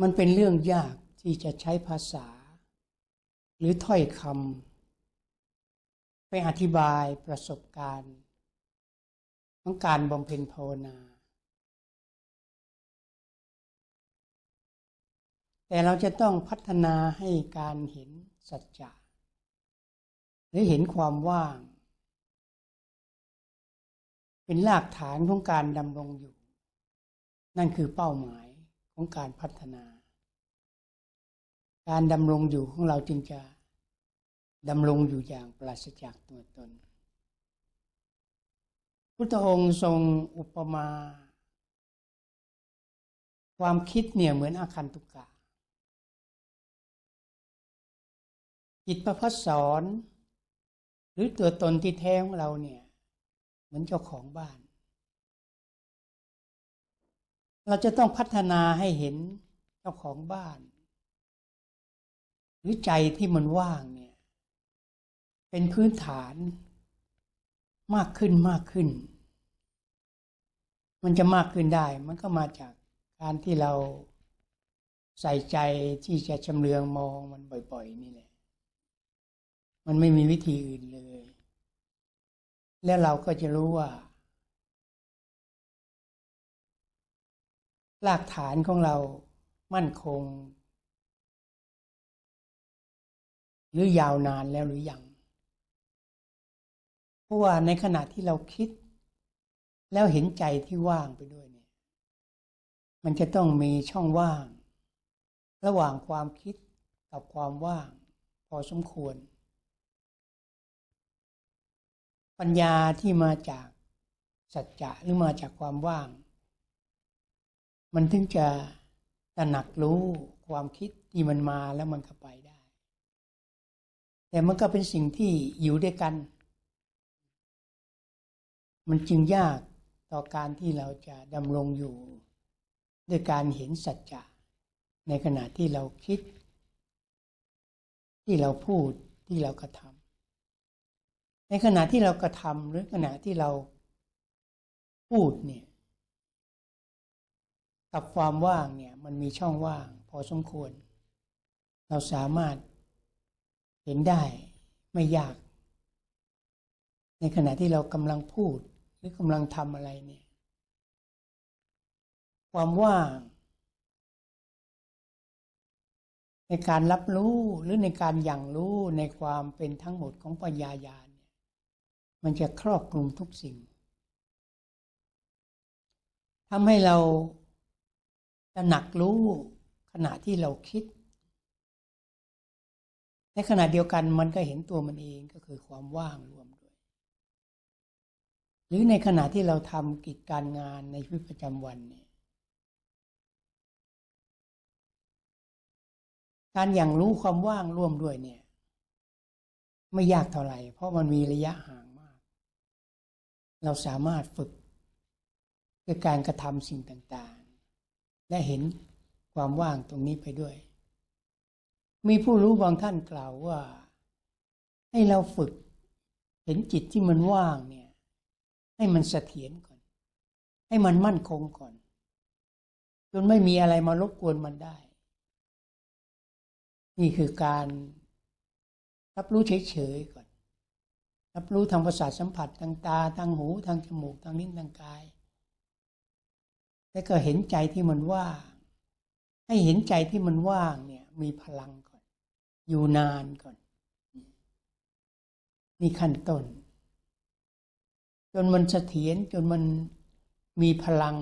มันเป็นเรื่องยากที่จะใช้ภาษา หรือถ้อยคำไปอธิบายประสบการณ์ของการบำเพ็ญภาวนา แต่เราจะต้องพัฒนาให้การเห็นสัจจะหรือเห็นความว่าง เป็นรากฐานของการดำรงอยู่ นั่นคือเป้าหมาย ของการพัฒนา การดำรงอยู่ของเราจึงจะดำรงอยู่อย่างปราศจากตัวตน พุทธองค์ทรงอุปมา ความคิดเนี่ยเหมือนอาคันตุกะจิตประพัสสอน หรือตัวตนที่แท้ของเราเนี่ย เหมือนเจ้าของบ้าน เราจะต้องพัฒนาให้เห็นเจ้าของบ้าน หรือใจที่มันว่างเนี่ย เป็นพื้นฐานมากขึ้นมากขึ้น มันจะมากขึ้นได้ มันก็มาจากการที่เราใส่ใจที่จะชำเลืองมองมันบ่อย ๆ นี่แหละ มันไม่มีวิธีอื่นเลย แล้วเราก็จะรู้ว่า รากฐานของเรามั่นคง หรือยาวนานแล้วหรือยังเพราะว่าในขณะที่เราคิด แล้วเห็นใจที่ว่างไปด้วยเนี่ย มันจะต้องมีช่องว่าง ระหว่างความคิดกับความว่าง พอสมควร ปัญญาที่มาจากสัจจะหรือมาจากความว่าง มันถึงจะตระหนักรู้ความคิดที่มันมาแล้วมันก็ไปได้ แต่มันก็เป็นสิ่งที่อยู่ด้วยกัน มันจึงยากต่อการที่เราจะดำรงอยู่ ด้วยการเห็นสัจจะในขณะที่เราคิด ที่เราพูดที่เรากระทำในขณะที่เรากระทำหรือขณะที่เราพูดเนี่ย กับความว่างเนี่ยมันมีช่องว่างพอสมควร เราสามารถเห็นได้ไม่ยาก ในขณะที่เรากำลังพูดหรือกำลังทำอะไรเนี่ย ความว่าง ในการรับรู้หรือในการอย่างรู้ในความเป็นทั้งหมดของปัญญาญาณเนี่ยมันจะครอบคลุมทุกสิ่งทำให้เรา จะหนักรู้ขณะที่เราคิด ในขณะเดียวกันมันก็เห็นตัวมันเองก็คือความว่างรวมด้วย หรือในขณะที่เราทำกิจการงานในชีวิตประจำวันเนี่ยการอย่างรู้ความว่างร่วมด้วยเนี่ย ไม่ยากเท่าไหร่ เพราะมันมีระยะห่างมาก เราสามารถฝึกด้วยการกระทำสิ่งต่าง และเห็นความว่างตรงนี้ไปด้วย มีผู้รู้บางท่านกล่าวว่า ให้เราฝึก เห็นจิตที่มันว่างเนี่ย ให้มันเสถียรก่อน ให้มันมั่นคงก่อน จนไม่มีอะไรมารบกวนมันได้ นี่คือการรับรู้เฉยๆก่อน รับรู้ทางประสาทสัมผัสทางตาทางหูทางจมูกทางลิ้นทางกาย แล้วก็เห็นใจที่มันว่างให้เห็นใจที่มันว่างเนี่ย มีพลังก่อน อยู่นานก่อนนี่ขั้นต้น จนมันเสถียรจนมันมีพลัง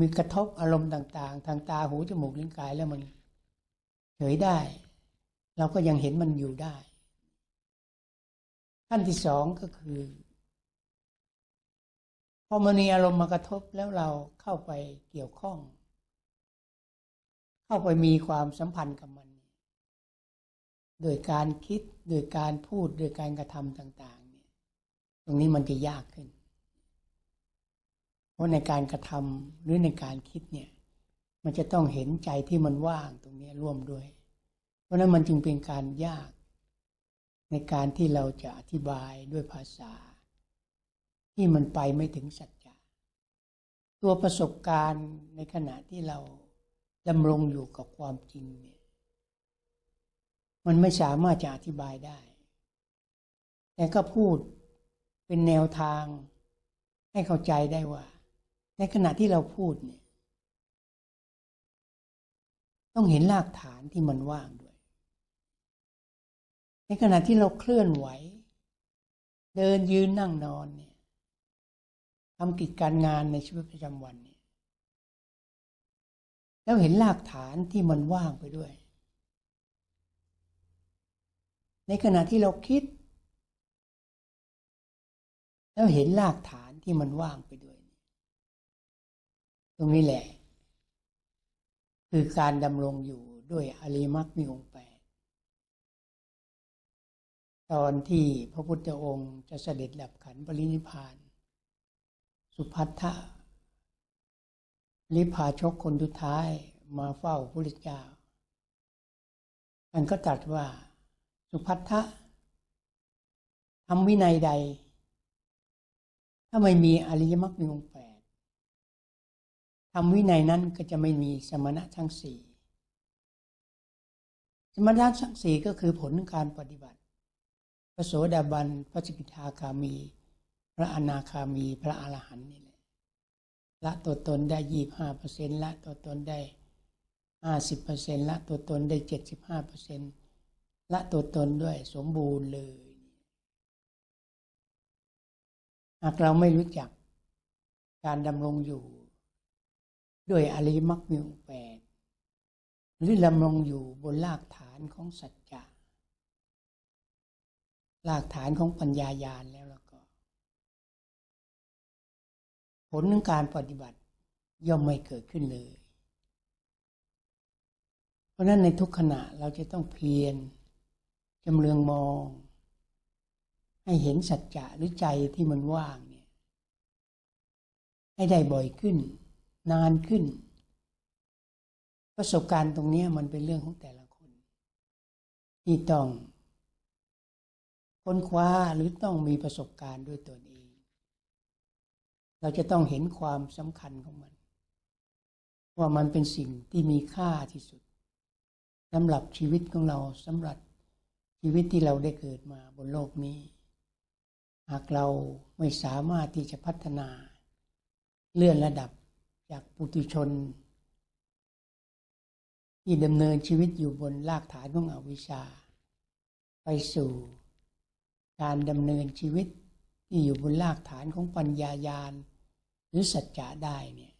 มีกระทบอารมณ์ต่าง ๆ ทางตาหูจมูกลิ้นกายแล้วมันเฉยได้ เราก็ยังเห็นมันอยู่ได้ ขั้นที่สองก็คือ พอมันมีอารมณ์มากระทบแล้วเราเข้าไปเกี่ยวข้อง เข้าไปมีความสัมพันธ์กับมัน โดยการคิดโดยการพูดโดยการกระทำต่าง ๆ เนี่ย ตรงนี้มันจะยากขึ้น เพราะในการกระทำหรือในการคิดเนี่ย มันจะต้องเห็นใจที่มันว่างตรงนี้ร่วมด้วย เพราะนั้นมันจึงเป็นการยาก ในการที่เราจะอธิบายด้วยภาษา ที่มันไปไม่ถึงสัจจะตัวประสบการณ์ในขณะที่เราดำรงอยู่กับความจริงเนี่ยมันไม่สามารถจะอธิบายได้ แต่ก็พูดเป็นแนวทางให้เข้าใจได้ว่า ในขณะที่เราพูดเนี่ย ต้องเห็นรากฐานที่มันว่างด้วย ในขณะที่เราเคลื่อนไหว เดินยืนนั่งนอนเนี่ย ทำกิจการงานในชีวิตประจำวันเนี่ยแล้วเห็นรากฐานที่มันว่างไปด้วย ในขณะที่เราคิด แล้วเห็นรากฐานที่มันว่างไปด้วย ตรงนี้แหละ คือการดำรงอยู่ด้วยอริมักมีองค์แปดตอนที่พระพุทธองค์จะเสด็จดับขันปรินิพพาน สุพัทธะลิพาชกคนทุดท้ายมาเฝ้าพระพุทธเจ้าท่านก็ตรัสว่า สุพัทธะทำวินัยใด ถ้าไม่มีอริยมรรคมีองค์แปดทำวินัยนั้นก็จะไม่มีสมณะทั้งสี่สมณะทั้งสี่ก็คือผลของการปฏิบัติ พระโสดาบัน พระสกิทาคามี พระอนาคามีพระอรหันต์นี่แหละละตัวตนได้ยี่ห้าเปอร์เซ็นต์ละตัวตนได้ห้าสิบเปอร์เซ็นต์ละตัวตนได้เจ็ดสิบห้าเปอร์เซ็นต์ละตัวตนด้วยสมบูรณ์เลยหากเราไม่รู้จักการดำรงอยู่ ด้วยอริมรรคมีองแปดหรือดำรงอยู่บนรากฐานของสัจจะรากฐานของปัญญายาณแล้วแล้ว ผลของการปฏิบัติ ย่อมไม่เกิดขึ้นเลย เพราะนั้นในทุกขณะเราจะต้องเพียรจำเรืองมอง ให้เห็นสัจจะหรือใจที่มันว่างเนี่ย ให้ได้บ่อยขึ้น นานขึ้น ประสบการณ์ตรงนี้มันเป็นเรื่องของแต่ละคน ที่ต้องค้นคว้าหรือต้องมีประสบการณ์ด้วยตนเอง เราจะต้องเห็นความสำคัญของมัน ว่ามันเป็นสิ่งที่มีค่าที่สุดสำหรับชีวิตของเราสำหรับชีวิตที่เราได้เกิดมาบนโลกนี้ หากเราไม่สามารถที่จะพัฒนา เลื่อนระดับจากปุถุชน ที่ดำเนินชีวิตอยู่บนรากฐานของอวิชชา ไปสู่การดำเนินชีวิตที่อยู่บนรากฐานของปัญญายาณ หรือสัจจะได้เนี่ย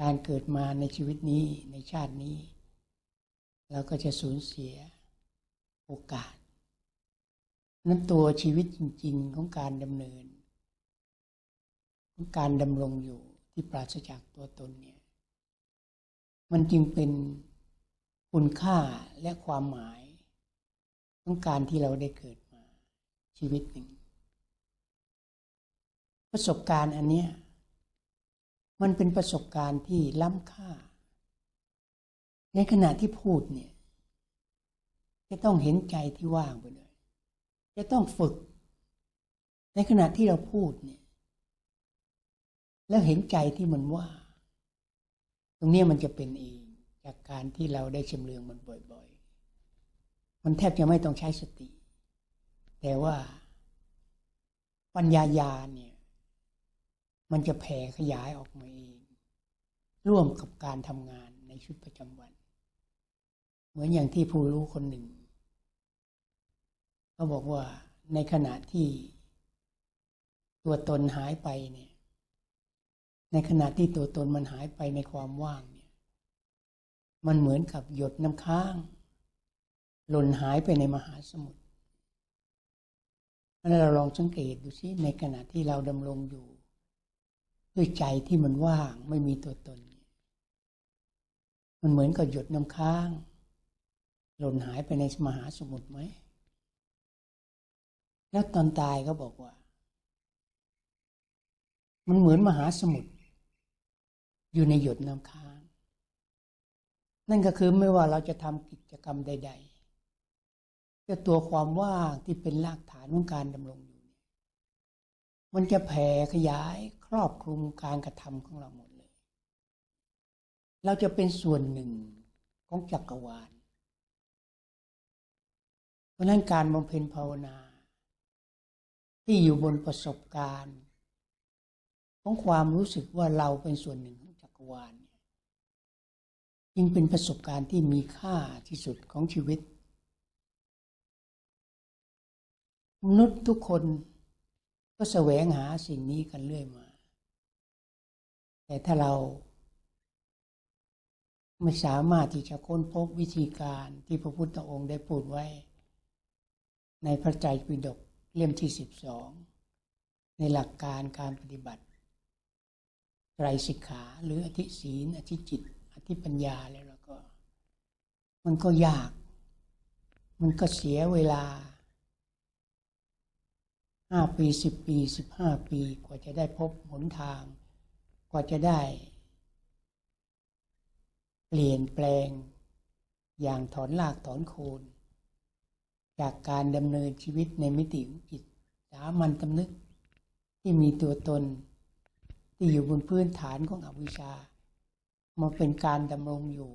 การเกิดมาในชีวิตนี้ในชาตินี้ เราก็จะสูญเสียโอกาส นั้นตัวชีวิตจริง ๆ ของการดำเนิน ของการดำรงอยู่ที่ปราศจากตัวตนเนี่ยมันจึงเป็นคุณค่าและความหมายของการที่เราได้เกิดมาชีวิตหนึ่ง ประสบการณ์อันเนี้ยมันเป็นประสบการณ์ที่ล้ำค่า ในขณะที่พูดเนี่ย จะต้องเห็นใจที่ว่างไปเลย จะต้องฝึก ในขณะที่เราพูดเนี่ย แล้วเห็นใจที่มันว่าตรงนี้มันจะเป็นเองจากการที่เราได้ชำเลืองมันบ่อย ๆ มันแทบจะไม่ต้องใช้สติ แต่ว่าปัญญายาเนี่ย มันจะแผ่ขยายออกมาเอง ร่วมกับการทำงานในชีวิตประจำวัน เหมือนอย่างที่ผู้รู้คนหนึ่งเขาบอกว่าในขณะที่ตัวตนหายไปเนี่ย ในขณะที่ตัวตนมันหายไปในความว่างเนี่ย มันเหมือนกับหยดน้ำค้าง หล่นหายไปในมหาสมุทรเราลองสังเกตดูซิในขณะที่เราดำรงอยู่ ด้วยใจที่มันว่างไม่มีตัวตน มันเหมือนกับหยดน้ำค้าง หล่นหายไปในมหาสมุทรไหม แล้วตอนตายก็บอกว่า มันเหมือนมหาสมุทรอยู่ในหยดน้ำค้าง นั่นก็คือไม่ว่าเราจะทำกิจกรรมใดๆแต่ตัวความว่างที่เป็นรากฐานของการดำรงอยู่ มันจะแผ่ขยายครอบคลุมการกระทำของเราหมดเลย เราจะเป็นส่วนหนึ่งของจักรวาล เพราะนั้นการบำเพ็ญภาวนา ที่อยู่บนประสบการณ์ ของความรู้สึกว่าเราเป็นส่วนหนึ่งของจักรวาลเนี่ยจึงเป็นประสบการณ์ที่มีค่าที่สุดของชีวิต มนุษย์ทุกคน ก็แสวงหาสิ่งนี้กันเรื่อยมา แต่ถ้าเรา ไม่สามารถที่จะค้นพบวิธีการที่พระพุทธองค์ได้พูดไว้ ในพระไตรปิฎกเล่มที่สิบสองในหลักการการปฏิบัติไตรสิกขา หรืออธิศีลอธิจิต อธิปัญญาแล้วแล้วก็ มันก็ยาก มันก็เสียเวลา ห้าปีสิบปีสิบห้าปีกว่าจะได้พบหนทาง กว่าจะได้ เปลี่ยนแปลง อย่างถอนรากถอนโคน จากการดำเนินชีวิตในมิติของจิตสามัญตำนึก ที่มีตัวตน ที่อยู่บนพื้นฐานของอวิชชามาเป็นการดำรงอยู่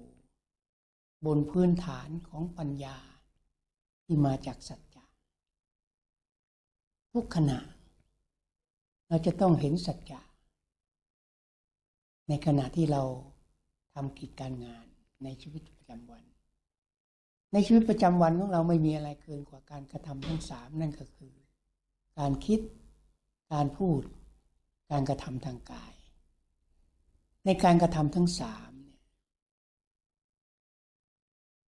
บนพื้นฐานของปัญญาที่มาจากสัจ ทุกขณะ เราจะต้องเห็นสัจจะในขณะที่เราทำกิจการงานในชีวิตประจำวัน ในชีวิตประจำวันของเราไม่มีอะไรเกินกว่าการกระทำทั้งสามนั่นก็คือ การคิด การพูด การกระทำทางกาย ในการกระทำทั้งสามเนี่ย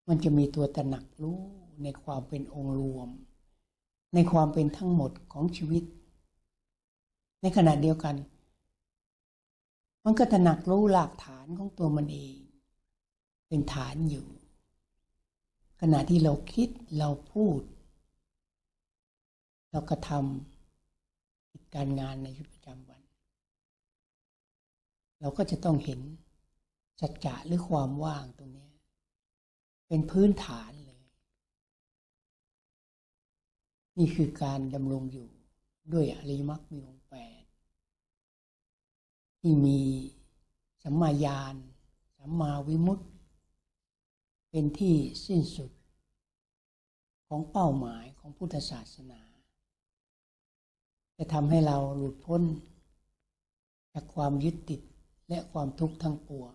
มันจะมีตัวตระหนักรู้ในความเป็นองค์รวม ในความเป็นทั้งหมดของชีวิต ในขณะเดียวกัน มันก็ตระหนักรู้หลักฐานของตัวมันเอง เป็นฐานอยู่ ขณะที่เราคิดเราพูด เรากระทำกิจการงานในชีวิตประจำวัน เราก็จะต้องเห็นสัจจะหรือความว่างตรงนี้ เป็นพื้นฐานเลย นี่คือการดำรงอยู่ด้วยอริยมรรคมีองค์แปดที่มีสัมมาญาณสัมมาวิมุตติ เป็นที่สิ้นสุด ของเป้าหมายของพุทธศาสนา จะทำให้เราหลุดพ้น จากความยึดติดและความทุกข์ทั้งปวง